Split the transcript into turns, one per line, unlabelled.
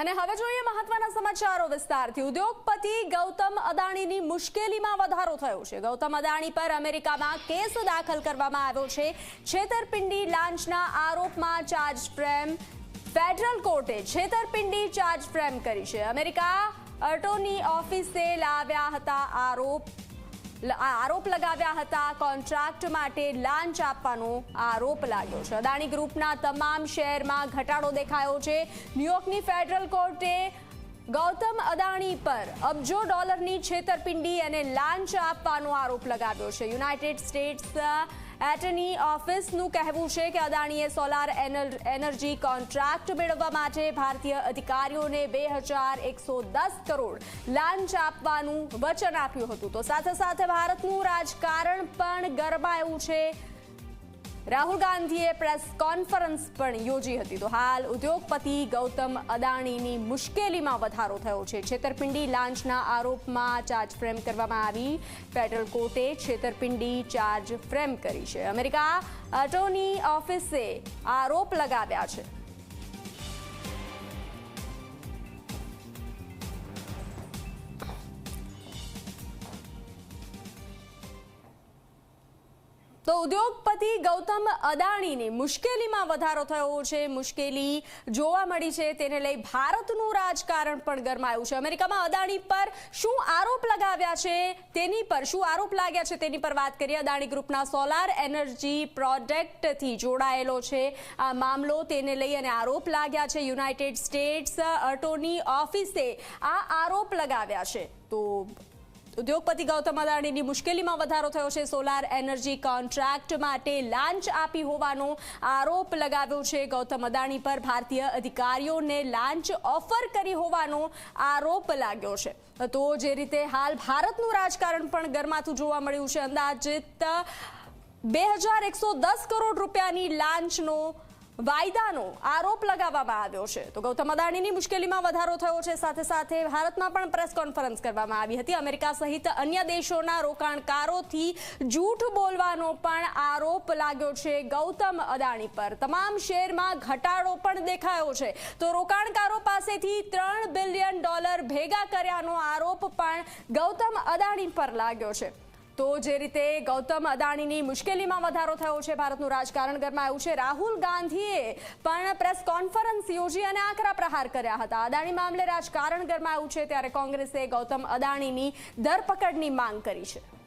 અને હવે જોઈએ મહત્વના સમાચારો વિસ્તારથી. ઉદ્યોગપતિ ગૌતમ અદાણીની મુશ્કેલીમાં વધારો થયો છે. ગૌતમ અદાણી પર અમેરિકામાં કેસ દાખલ કરવામાં આવ્યો છે. છેતરપિંડી લાંચના આરોપમાં ચાર્જ ફ્રેમ ફેડરલ કોર્ટે છેતરપિંડી ચાર્જ ફ્રેમ કરી છે. અમેરિકા અટોર્ની ઓફિસે લાવ્યા હતા આરોપ આરોપ લગાવ્યા હતા કોન્ટ્રાક્ટ માટે લાંચ આપવાનો આરોપ લાગ્યો છે. અદાણી ગ્રુપના તમામ શેરમાં ઘટાડો દેખાયો છે. ન્યુયોર્કની ફેડરલ કોર્ટે ગૌતમ અદાણી પર અબજો ડોલરની છેતરપિંડી અને લાંચ આપવાનો આરોપ લગાવ્યો છે. યુનાઇટેડ સ્ટેટ્સ એટર્ની ઓફિસનું કહેવું છે કે અદાણીએ સોલાર એનર- એનર્જી કોન્ટ્રાક્ટ મેળવવા માટે ભારતીય અધિકારીઓને બે કરોડ લાંચ આપવાનું વચન આપ્યું હતું. તો સાથે સાથે ભારતનું રાજકારણ પણ ગરમાયું છે રાહુલ ગાંધીએ પ્રેસ કોન્ફરન્સ પણ યોજી હતી. તો હાલ ઉદ્યોગપતિ ગૌતમ અદાણીની મુશ્કેલીમાં વધારો થયો છે. છેતરપિંડી લાંચના આરોપમાં ચાર્જ ફ્રેમ કરવામાં આવી. ફેડરલ કોર્ટે છેતરપિંડી ચાર્જ ફ્રેમ કરી છે. અમેરિકા અટોર્ની ઓફિસે આરોપ લગાવ્યા છે. તો ઉદ્યોગપતિ ગૌતમ અદાણીની મુશ્કેલીમાં વધારો થયો છે. મુશ્કેલી જોવા મળી છે. તેને લઈ ભારતનું રાજકારણ પણ ગરમાયું છે. અમેરિકામાં અદાણી પર શું આરોપ લગાવ્યા છે? તેની પર શું આરોપ લાગ્યા છે? તેની પર વાત કરીએ. અદાણી ગ્રુપના સોલાર એનર્જી પ્રોજેક્ટથી જોડાયેલો છે. આ મામલો તેને લઈ અને આરોપ લાગ્યા છે. યુનાઇટેડ સ્ટેટ્સ અટોર્ની ઓફિસે આ આરોપ લગાવ્યા છે. તો ઉદ્યોગપતિ ગૌતમ અદાણીની મુશ્કેલીમાં વધારો થયો છે. સોલાર એનર્જી કોન્ટ્રાક્ટ માટે લાંચ આપી હોવાનો આરોપ લગાવ્યો છે. ગૌતમ અદાણી પર ભારતીય અધિકારીઓને લાંચ ઓફર કરી હોવાનો આરોપ લાગ્યો છે. તો જે રીતે હાલ ભારતનું રાજકારણ પણ ગરમાતું જોવા મળ્યું છે. અંદાજિત બે હજાર એકસો દસ કરોડ રૂપિયાની લાંચનો વાયદાનો આરોપ લગાવવામાં આવ્યો છે. તો ગૌતમ અદાણીની મુશ્કેલીમાં વધારો થયો છે. સાથે સાથે ભારતમાં પણ પ્રેસ કોન્ફરન્સ કરવામાં આવી હતી. અમેરિકા સહિત અન્ય દેશોના રોકાણકારોથી જૂઠ બોલવાનો પણ આરોપ લાગ્યો છે ગૌતમ અદાણી પર. તમામ શેરમાં ઘટાડો પણ દેખાયો છે. તો રોકાણકારો પાસેથી ત્રણ બિલિયન ડોલર ભેગા કર્યાનો આરોપ પણ ગૌતમ અદાણી પર લાગ્યો છે. તો જે રીતે ગૌતમ અદાણીની મુશ્કેલીમાં વધારો થયો છે ભારતનું રાજકારણ ગરમાયું છે. રાહુલ ગાંધીએ પણ પ્રેસ કોન્ફરન્સ યોજી અને આકરા પ્રહાર કર્યા હતા. અદાણી મામલે રાજકારણ ગરમાયું છે, ત્યારે કોંગ્રેસે ગૌતમ અદાણીની ધરપકડની માંગ કરી છે.